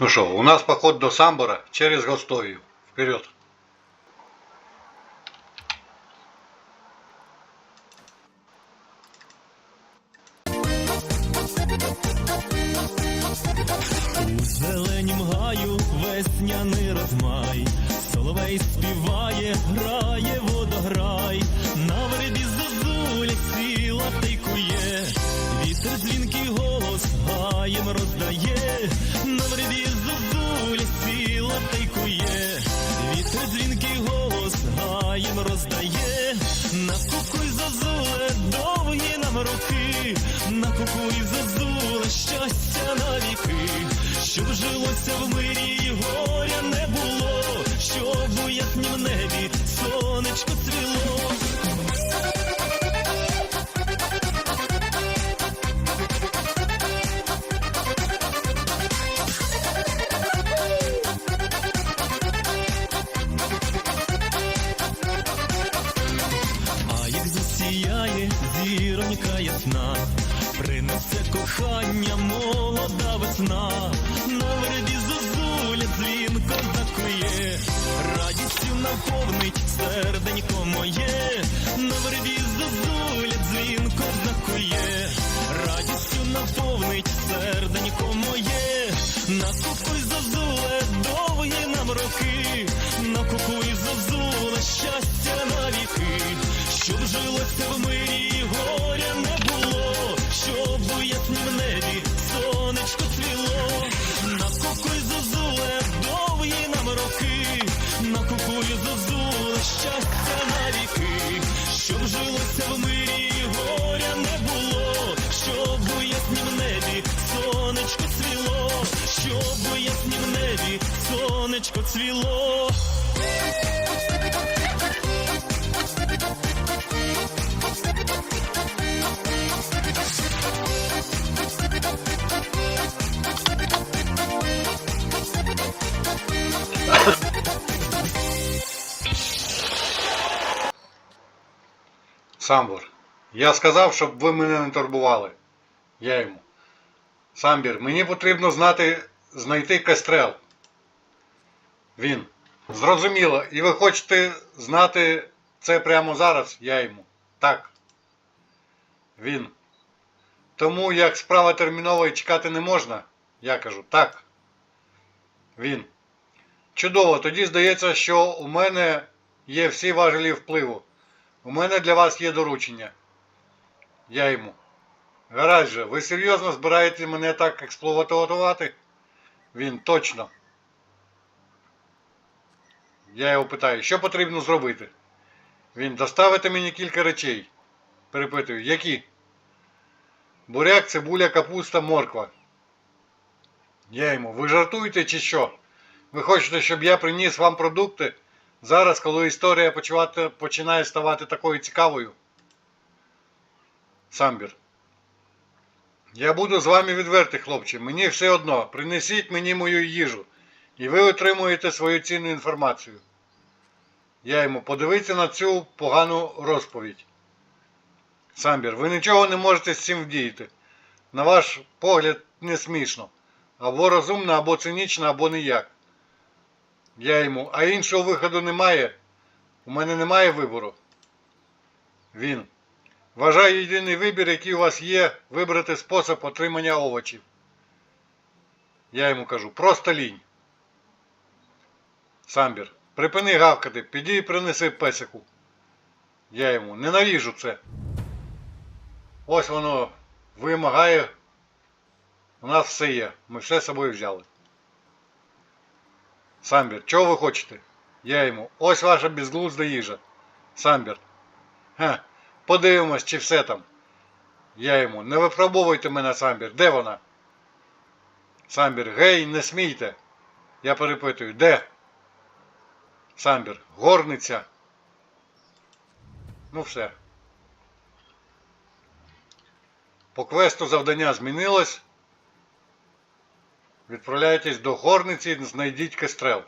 Ну что, у нас поход до Самбора через Гостовию. Вперед. Зеленім гаю весняний розмай, соловей співає, грає водограй, на вербі зозуля сіла тейкує, вітер дзвінкий голос гаєм роздає, на вербі гаєм роздає, на кукуй зозуле довгі нам роки, на кукуй зіронька ясна, принесе кохання молода весна, на вербі зозуля дзвінко закує, радістю наповнить серденько моє, на вербі зозуля дзвінко закує, радістю наповнить серденько моє, на кукуй зозуле довгі нам роки, на кукуй зозуле щастя на віки, щоб жилося в мирі і горя не було, щоб у яснім небі сонечко цвіло, на кукуй зозуле довгі нам роки, на кукуй зозуле щастя на віки, щоб жилося в мирі і горя не було, щоб у яснім небі сонечко цвіло, щоб у яснім небі сонечко цвіло. Самбор. Я сказав, щоб ви мене не турбували. Я йому. Самбір, мені потрібно знати, знайти кастрел. Він. Зрозуміло. І ви хочете знати це прямо зараз? Я йому. Так. Він. Тому як справа термінова і чекати не можна, я кажу так. Він. Чудово, тоді здається, що у мене є всі важелі впливу. У мене для вас є доручення. Я йому. Гаразд же, ви серйозно збираєте мене так експлуатувати? Він точно. Я його питаю, що потрібно зробити? Він доставити мені кілька речей. Перепитую, які? Буряк, цибуля, капуста, морква. Я йому, ви жартуєте чи що? Ви хочете, щоб я приніс вам продукти зараз, коли історія почувати, починає ставати такою цікавою? Самбір. Я буду з вами відвертий, хлопче. Мені все одно. Принесіть мені мою їжу. І ви отримуєте свою цінну інформацію. Я йому подивіться на цю погану розповідь. Самбір, ви нічого не можете з цим вдіяти. На ваш погляд не смішно. Або розумно, або цинічно, або ніяк. Я йому, а іншого виходу немає. У мене немає вибору. Він. Вважаю єдиний вибір, який у вас є, вибрати спосіб отримання овочів. Я йому кажу, просто лінь. Самбір, припини гавкати, піди і принеси песику. Я йому ненавіжу це. Ось воно вимагає. У нас все є. Ми все з собою взяли. Самбір, чого ви хочете? Я йому. Ось ваша безглузда їжа. Самбір. Ха, подивимось, чи все там. Я йому. Не випробовуйте мене, Самбір. Де вона? Самбір, гей, не смійте. Я перепитую, де? Самбір, горниця. Ну все. По квесту завдання змінилось. Відправляйтесь до горниці, знайдіть кестрел.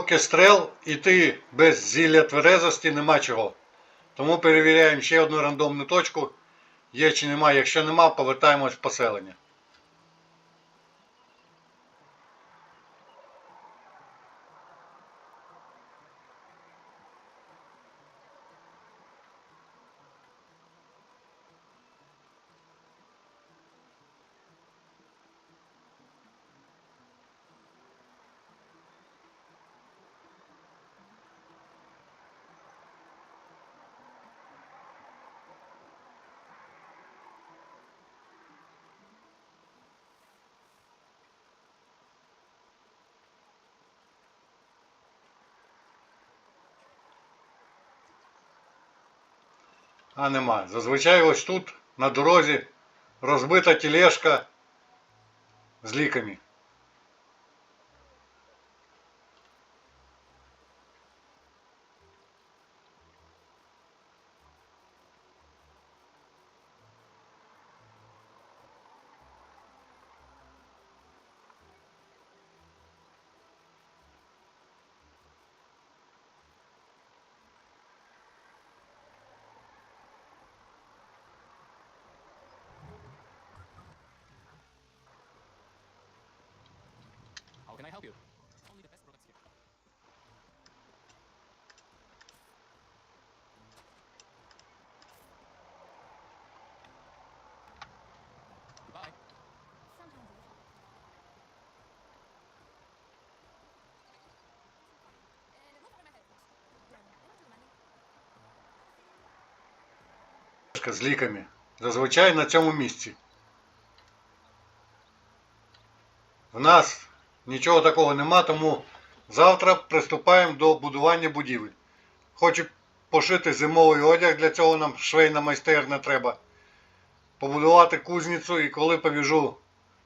Кестрел іти без зілля тверезості нема чого. Тому перевіряємо ще одну рандомну точку. Є чи нема. Якщо нема, повертаємось в поселення. А нема. Зазвичай ось тут, на дорозі, розбита тележка з ліками. З ліками. Зазвичай на цьому місці. В нас нічого такого нема, тому завтра приступаємо до будування будівель. Хочу пошити зимовий одяг, для цього нам швейна майстерня треба. Побудувати кузницю і коли побіжу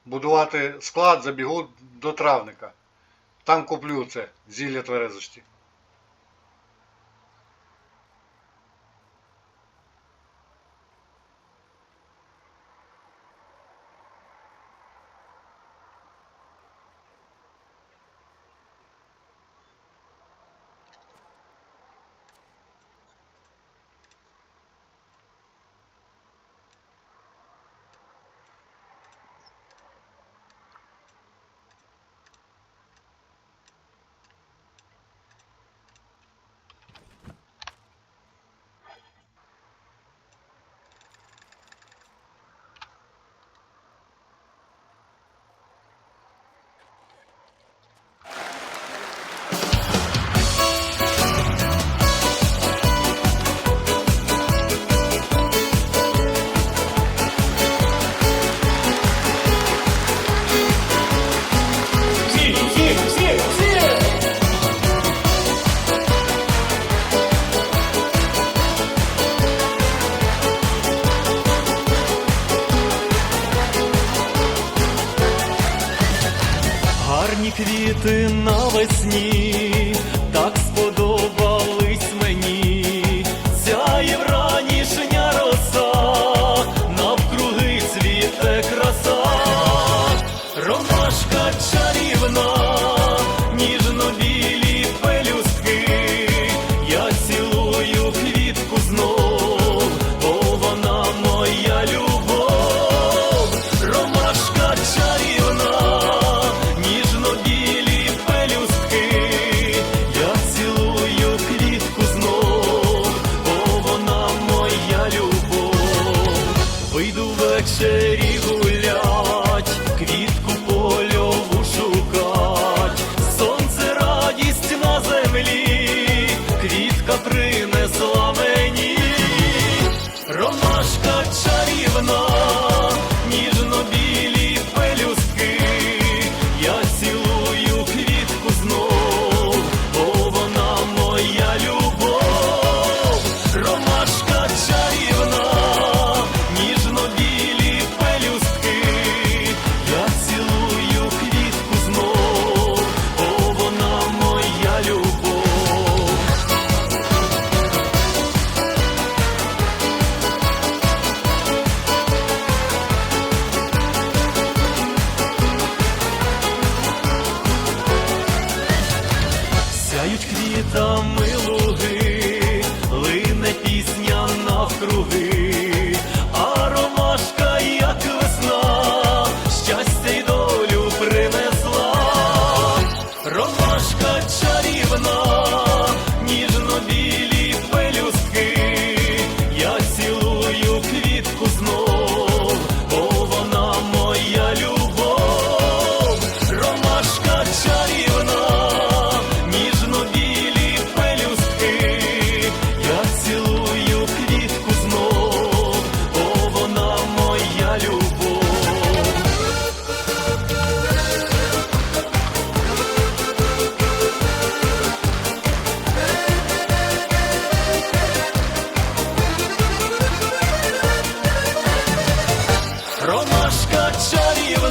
будувати склад, забігу до травника. Там куплю це зілля тверезості.